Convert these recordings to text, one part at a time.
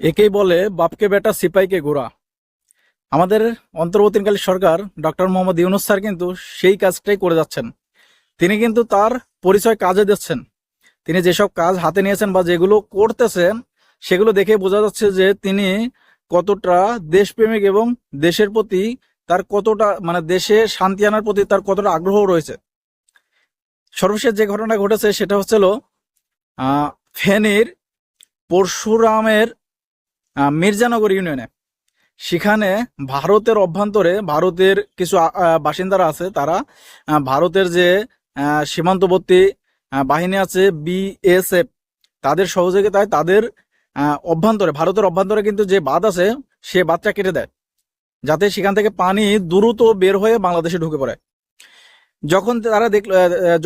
একেই বলে বাপকে বেটা, সিপাইকে গোড়া। আমাদের অন্তর্বর্তীকালীন সরকার ডক্টর মোহাম্মদ ইউনুস স্যার কিন্তু সেই কাজটাই করে যাচ্ছেন। তিনি কিন্তু তার পরিচয় কাজে দিচ্ছেন। তিনি যেসব কাজ হাতে নিয়েছেন বা যেগুলো করতেছেন, সেগুলো দেখে বোঝা যাচ্ছে যে তিনি কতটা দেশপ্রেমিক এবং দেশের প্রতি তার কতটা মানে দেশে শান্তি আনার প্রতি তার কতটা আগ্রহ রয়েছে। সর্বশেষ যে ঘটনা ঘটেছে সেটা হচ্ছিল ফেনীর পরশুরামের মির্জানগর ইউনিয়নে। সেখানে ভারতের অভ্যন্তরে ভারতের কিছু বাসিন্দারা আছে, তারা ভারতের যে সীমান্তবর্তী বাহিনী আছে বিএসএফ তাদের সহযোগিতায় তাদের অভ্যন্তরে, ভারতের অভ্যন্তরে কিন্তু যে বাঁধ আছে, সে বাঁধটা কেটে দেয়। যাতে সেখান থেকে পানি দ্রুত বের হয়ে বাংলাদেশে ঢুকে পড়ে। যখন তারা দেখল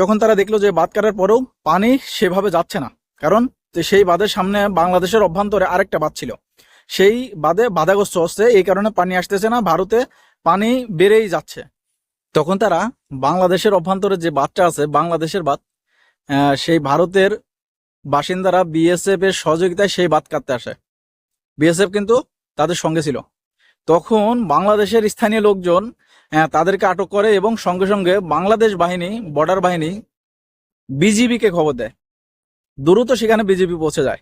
যখন তারা দেখল যে বাঁধ কাটার পরেও পানি সেভাবে যাচ্ছে না, কারণ সেই বাঁধের সামনে বাংলাদেশের অভ্যন্তরে আরেকটা বাঁধ ছিল। সেই বাদে বাধাগ্রস্ত হচ্ছে এই কারণে পানি আসতেছে না ভারতে পানি বেড়েই যাচ্ছে। তখন তারা বাংলাদেশের অভ্যন্তরে যে বাঁধটা আছে বাংলাদেশের আহ, সেই ভারতের বাসিন্দারা বিএসএফ এর সহযোগিতায় সেই বাঁধ কাটতে আসে। বিএসএফ কিন্তু তাদের সঙ্গে ছিল। তখন বাংলাদেশের স্থানীয় লোকজন তাদেরকে আটক করে এবং সঙ্গে সঙ্গে বাংলাদেশ বাহিনী বর্ডার বাহিনী বিজিবিকে খবর দেয়। দ্রুত সেখানে বিজিবি পৌঁছে যায়।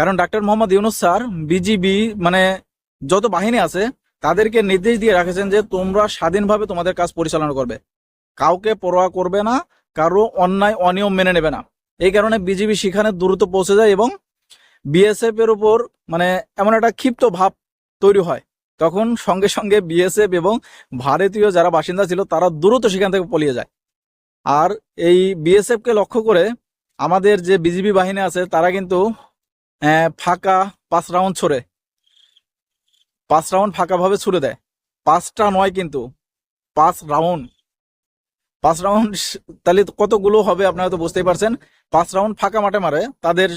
কারণ doctor Mohammad Yunus sir, BGB মানে যত বাহিনী আছে, তাদেরকে নির্দেশ দিয়ে রাখেছেন যে তোমরা স্বাধীনভাবে তোমাদের কাজ পরিচালনা করবে। কাউকে পরোয়া করবে না, কারও অন্যায়, অনিয়ম মেনে নেবে না। এই কারণে বিজিবি সেখানে দ্রুত পৌঁছে যায় এবং বিএসএফ এর উপর মানে এমন একটা ক্ষিপ্ত ভাব তৈরি হয়। তখন সঙ্গে সঙ্গে বিএসএফ এবং ভারতীয় যারা বাসিন্দা ছিল, তারা দ্রুত সেখান থেকে পলিয়ে যায়। আর এই বিএসএফ কে লক্ষ্য করে আমাদের যে বিজিবি বাহিনী আছে, তারা কিন্তু ফাঁকা পাঁচ রাউন্ড ছড়ে। পাঁচ রাউন্ড ফাঁকাভাবে ছুড়ে দেয়। পাঁচটা নয় কিন্তু। পাঁচ রাউন্ড পাঁচ রাউন্ড তাহলে কতগুলো হবে আপনারা তো বুঝতেই পারছেন। পাঁচ রাউন্ড ফাঁকা মাঠে মারে। তাদের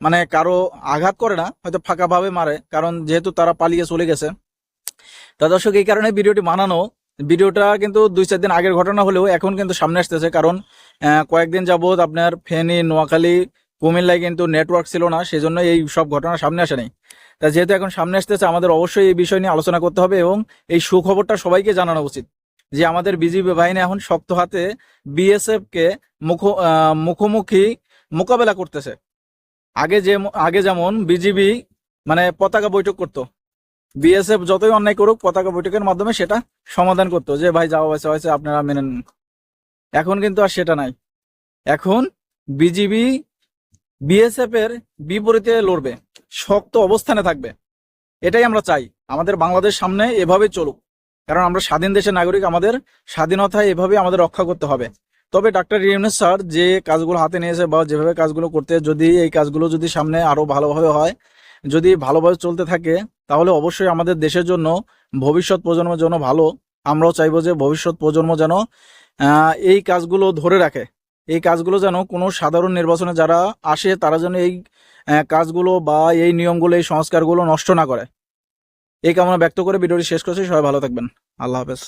মানে কারও আঘাত করে না, হয়তো ফাঁকাভাবে মারে। কারণ যেহেতু তারা পালিয়ে চলে গেছে। তা দর্শক, এই কারণে ভিডিওটি বানানো। ভিডিওটা কিন্তু দুই চার দিন আগের ঘটনা হলেও এখন কিন্তু সামনে আসতেছে। কারণ কয়েকদিন যাবত আপনার ফেনী, নোয়াখালী কুমিল্লায় কিন্তু নেটওয়ার্ক ছিল না সেজন্য এই সব ঘটনা সামনে আসেনি। তা যেহেতু এখন সামনে আসতেছে, আমাদের অবশ্যই এই বিষয় নিয়ে আলোচনা করতে হবে এবং এই সুখবরটা সবাইকে জানানো উচিত যে আমাদের বিজিবি বাহিনী এখন শক্ত হাতে বিএসএফ কে মুখ মুখোমুখি মোকাবেলা করতেছে। আগে যে, আগে যেমন বিজিবি মানে পতাকা বৈঠক করতো বিএসএফ যতই অন্যায় করুক, পতাকা বৈঠকের মাধ্যমে সেটা সমাধান করতো যে, ভাই যাওয়া হয়েছে হয়েছে, আপনারা মেনে এখন কিন্তু আর সেটা নাই। এখন বিজিবি বিএসএফ এর বিপরীতে লড়বে। শক্ত অবস্থানে থাকবে। এটাই আমরা চাই। আমাদের বাংলাদেশ সামনে এভাবে চলুক। কারণ আমরা স্বাধীন দেশের নাগরিক, আমাদের স্বাধীনতা এভাবে আমাদের রক্ষা করতে হবে। তবে ডাক্তার ইউনুস স্যার যে কাজগুলো হাতে নিয়েছে বা যেভাবে কাজগুলো করতে, যদি এই কাজগুলো যদি সামনে আরও ভালোভাবে হয়, যদি ভালোভাবে চলতে থাকে, তাহলে অবশ্যই আমাদের দেশের জন্য, ভবিষ্যৎ প্রজন্মের জন্য ভালো। আমরাও চাইব যে ভবিষ্যৎ প্রজন্ম যেন এই কাজগুলো ধরে রাখে। এই কাজগুলো যেন কোনো সাধারণ নির্বাচনে যারা আসে, তারা যেন এই কাজগুলো বা এই নিয়মগুলো, এই সংস্কারগুলো নষ্ট না করে। এই কামনা ব্যক্ত করে ভিডিওটি শেষ করছি। সবাই ভালো থাকবেন। আল্লাহ হাফেজ।